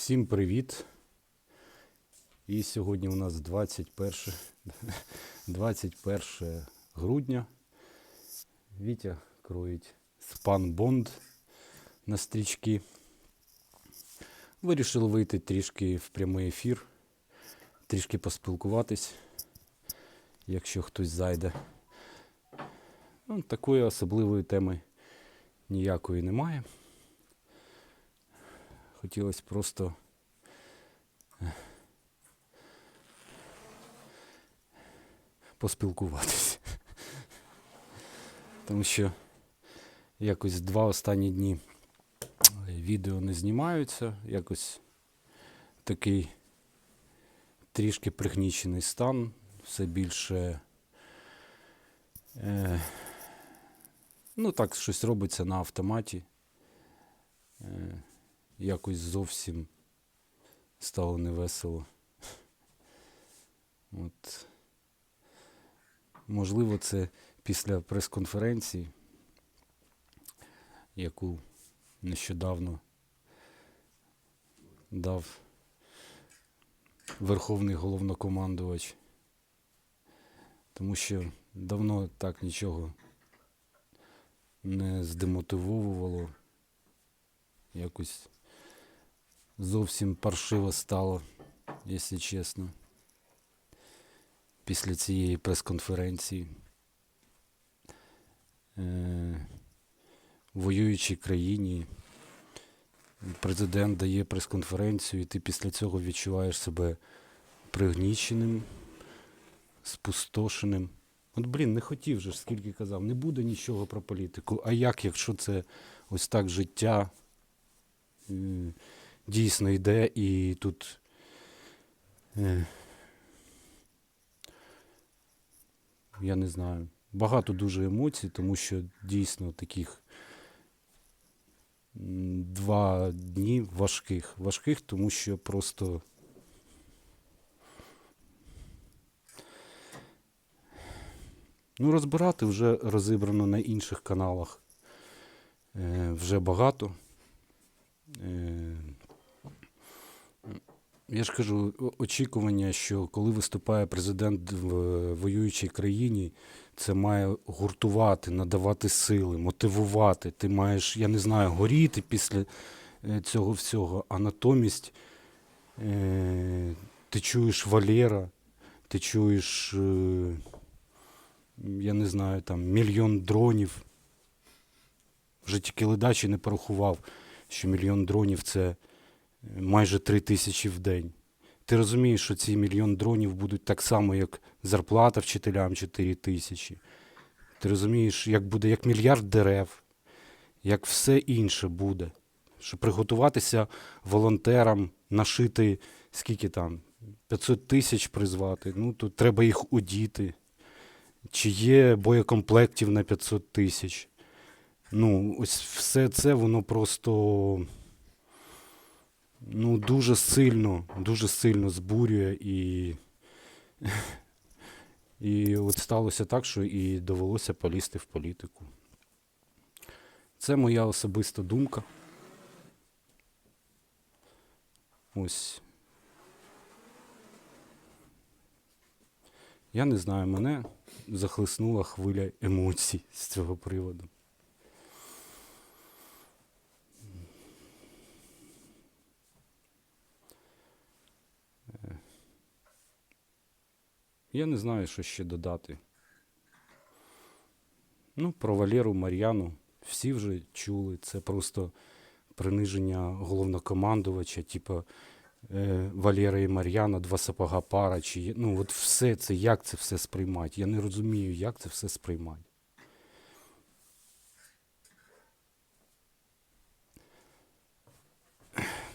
Всім привіт. І сьогодні у нас 21, 21 грудня. Вітя кроїть спан Бонд на стрічки. Вирішили вийти трішки в прямий ефір, трішки поспілкуватись, якщо хтось зайде. Ну, такої особливої теми ніякої немає. Хотілося просто е, поспілкуватися. Тому що якось два останні дні відео не знімаються, якось такий трішки пригнічений стан, все більше. Е, ну так, щось робиться на автоматі. Е, якось зовсім стало невесело. От. Можливо, це після прес-конференції, яку нещодавно дав Верховний головнокомандувач. Тому що давно так нічого не здемотивовувало. Якось зовсім паршиво стало, якщо чесно, після цієї прес-конференції. Е, в воюючій країні президент дає прес-конференцію, і ти після цього відчуваєш себе пригніченим, спустошеним. От, блін, не хотів же скільки казав, не буде нічого про політику. А як, якщо це ось так життя е, дійсно йде і тут е, я не знаю, багато дуже емоцій, тому що дійсно таких два дні важких. Важких, тому що просто Ну, розбирати вже розібрано на інших каналах. Е, вже багато. Е, я ж кажу, очікування, що коли виступає президент в е, воюючій країні, це має гуртувати, надавати сили, мотивувати. Ти маєш, я не знаю, горіти після е, цього всього. А натомість е, ти чуєш Валера, ти чуєш, е, я не знаю, там мільйон дронів. Вже тільки ледачі не порахував, що мільйон дронів це майже три тисячі в день. Ти розумієш, що ці мільйон дронів будуть так само, як зарплата вчителям 4 тисячі. Ти розумієш, як буде як мільярд дерев, як все інше буде. Щоб приготуватися волонтерам, нашити скільки там, 500 тисяч призвати, ну то треба їх одіти. Чи є боєкомплектів на 500 тисяч? Ну, ось все це воно просто ну, дуже сильно, дуже сильно збурює і. І от сталося так, що і довелося полізти в політику. Це моя особиста думка. Ось. Я не знаю, мене захлиснула хвиля емоцій з цього приводу. Я не знаю, що ще додати. Ну, про Валеру Мар'яну всі вже чули. Це просто приниження головнокомандувача, типу е, Валера і Мар'яна, два сапога пара. Чи, ну, от все це, як це все сприймати? Я не розумію, як це все сприймати.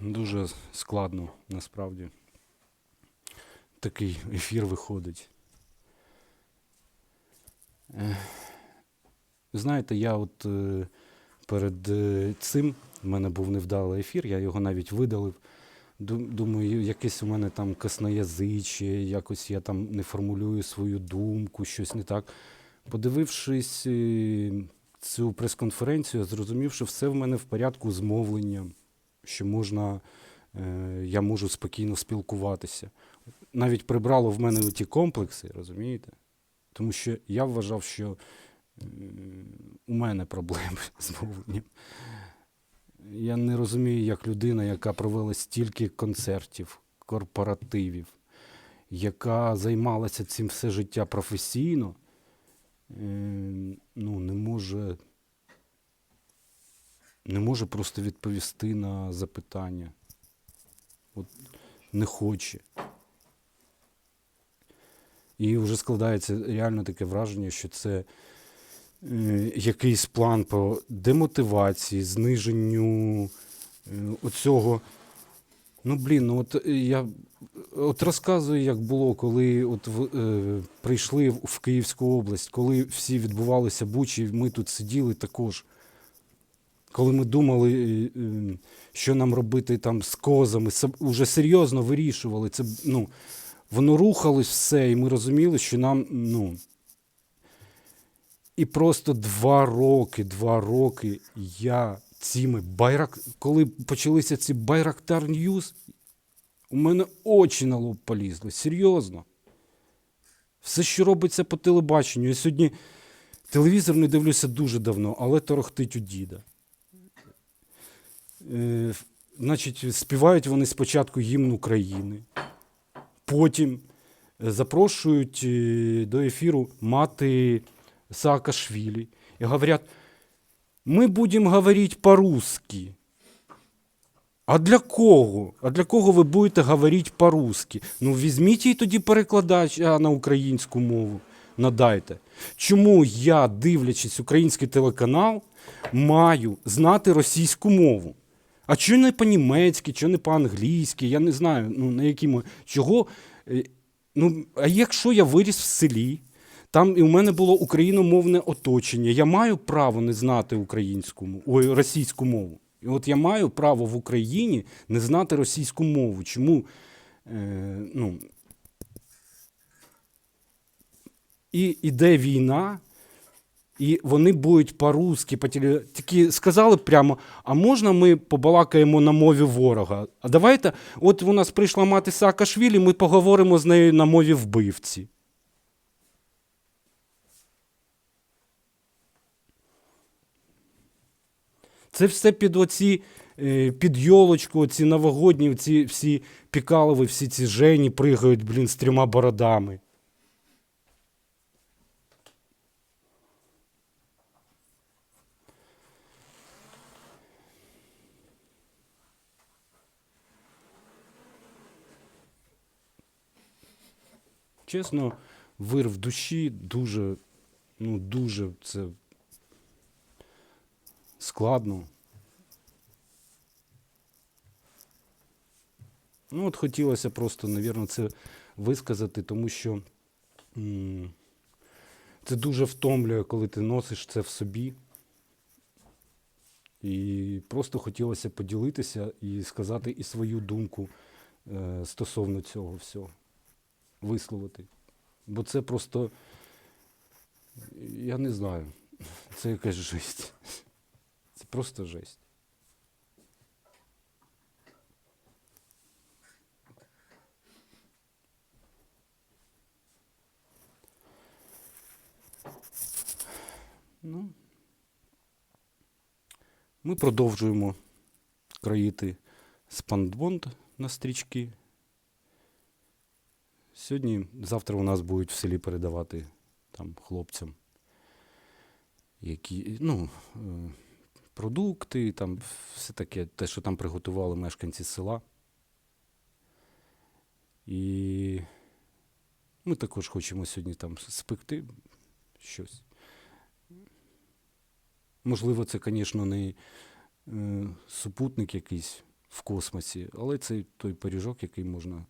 Дуже складно насправді такий ефір виходить. Знаєте, я от е, перед е, цим в мене був невдалий ефір, я його навіть видалив. Думаю, якесь у мене там косноязичє, якось я там не формулюю свою думку, щось не так. Подивившись е, цю прес-конференцію, я зрозумів, що все в мене в порядку з мовленням, що можна я можу спокійно спілкуватися. Навіть прибрало в мене ті комплекси, розумієте? Тому що я вважав, що е, у мене проблеми з мовленням. Я не розумію, як людина, яка провела стільки концертів, корпоративів, яка займалася цим все життя професійно, е, ну, не може, не може просто відповісти на запитання. От не хоче. І вже складається реально таке враження, що це е, якийсь план по демотивації, зниженню е, оцього. Ну, блін, ну от е, я от розказую, як було, коли от в, е, прийшли в Київську область, коли всі відбувалися бучі, ми тут сиділи також. Коли ми думали, е, е, що нам робити там з козами, уже серйозно вирішували. Це, ну, воно рухалось все, і ми розуміли, що нам, ну. І просто два роки, два роки я цими байрак, коли почалися ці Байрактар Ньюз, у мене очі на лоб полізли. Серйозно. Все, що робиться по телебаченню. Я сьогодні телевізор не дивлюся дуже давно, але торохтить у діда. Е, значить, співають вони спочатку гімн України, потім е, запрошують е, до ефіру мати Саакашвілі і говорять, ми будемо говорити по-русски. А для кого? А для кого ви будете говорити по-русски? Ну, візьміть їй тоді перекладач на українську мову. Надайте. Чому я, дивлячись український телеканал, маю знати російську мову? А чого не по-німецьки, чого не по-англійськи? Я не знаю, ну, на якій мові. Чого? е, Ну, а якщо я виріс в селі, там і у мене було україномовне оточення, я маю право не знати українську ой, російську мову. І от я маю право в Україні не знати російську мову. Чому? Е, ну, і іде війна, і вони будуть по-русски, по. Тільки сказали прямо, а можна ми побалакаємо на мові ворога? А давайте, от у нас прийшла мати Саакашвілі, ми поговоримо з нею на мові вбивці. Це все під оці, е, під йолочку, оці новогодні, ці всі пікалови, всі ці жені пригають, блін, з трьома бородами. Чесно, вир в душі дуже, ну, дуже це складно. Ну, от хотілося просто, навірно, це висказати, тому що м, це дуже втомлює, коли ти носиш це в собі. І просто хотілося поділитися і сказати і свою думку е, стосовно цього всього. Висловити. Бо це просто, я не знаю, це якась жесть. Це просто жесть. Ну, ми продовжуємо країти спандбонд на стрічки. Сьогодні, завтра у нас будуть в селі передавати там хлопцям які, ну, е, продукти, там все таке, те, що там приготували мешканці села. І ми також хочемо сьогодні там спекти щось. Можливо, це, звісно, не е, супутник якийсь в космосі, але це той пиріжок, який можна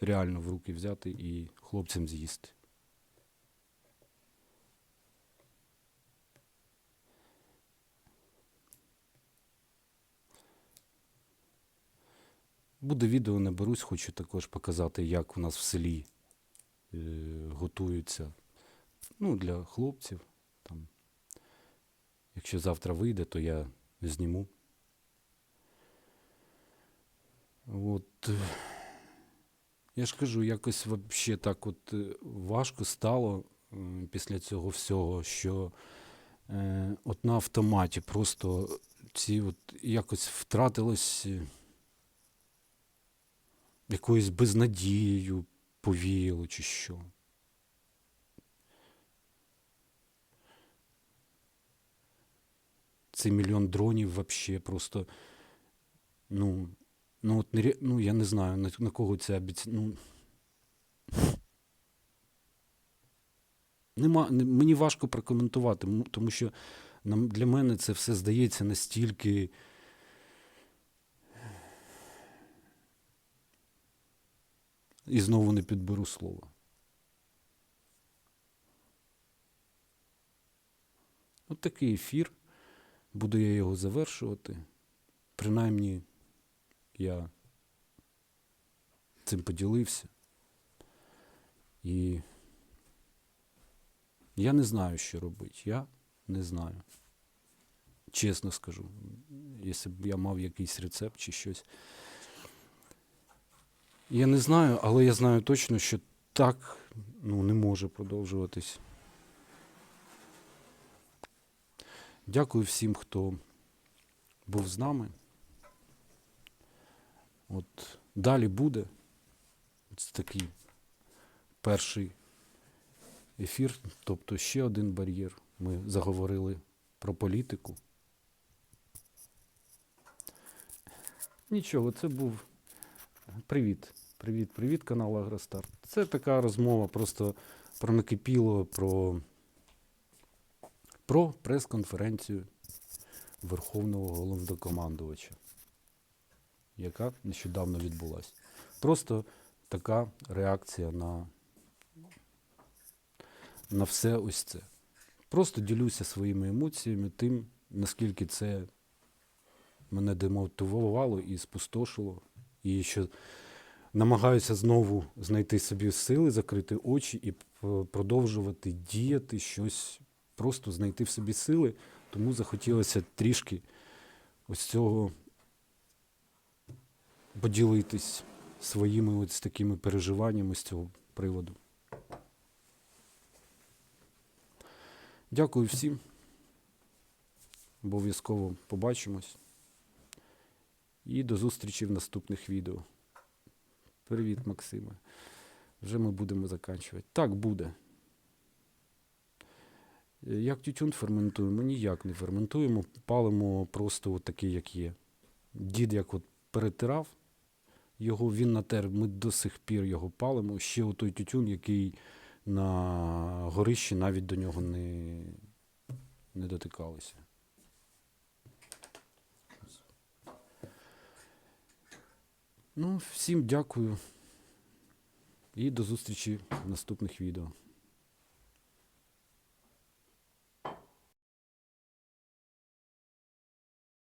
реально в руки взяти і хлопцям з'їсти. Буде відео, не берусь, хочу також показати, як у нас в селі е, готуються ну, для хлопців. Там. Якщо завтра вийде, то я зніму. е, я ж кажу, якось вообще так от е, важко стало після цього всього, що е, от на автоматі просто ці от якось втратилось е, якоюсь безнадією повіяло чи що. Цей мільйон дронів вообще просто. Ну, ну от ну, я не знаю, на, на кого це обіц... Ну, нема, не, мені важко прокоментувати, тому що нам, для мене це все здається настільки. І знову не підберу слова. От такий ефір. Буду я його завершувати. Принаймні, я цим поділився. І я не знаю, що робити. Я не знаю. Чесно скажу. Якщо б я мав якийсь рецепт чи щось. Я не знаю, але я знаю точно, що так ну, не може продовжуватись. Дякую всім, хто був з нами. От далі буде. Це такий перший ефір, тобто ще один бар'єр. Ми заговорили про політику. Нічого, це був привіт. Привіт, привіт, канал Агростар. Це така розмова просто про накипіло, про, про прес-конференцію Верховного головнокомандувача, яка нещодавно відбулася. Просто така реакція на, на все ось це. Просто ділюся своїми емоціями, тим, наскільки це мене демотивувало і спустошило. І що намагаюся знову знайти собі сили, закрити очі і продовжувати діяти щось, просто знайти в собі сили. Тому захотілося трішки ось цього поділитись своїми ось такими переживаннями з цього приводу. Дякую всім. Обов'язково побачимось. І до зустрічі в наступних відео. Привіт, Максиме. Вже ми будемо заканчувати. Так буде. Як тютюн ферментуємо? Ніяк не ферментуємо, палимо просто от такий, як є. Дід як от перетирав його, він натер, ми до сих пір його палимо. Ще отой тютюн, який на горищі навіть до нього не, не дотикалися. Ну, всім дякую. І до зустрічі в наступних відео.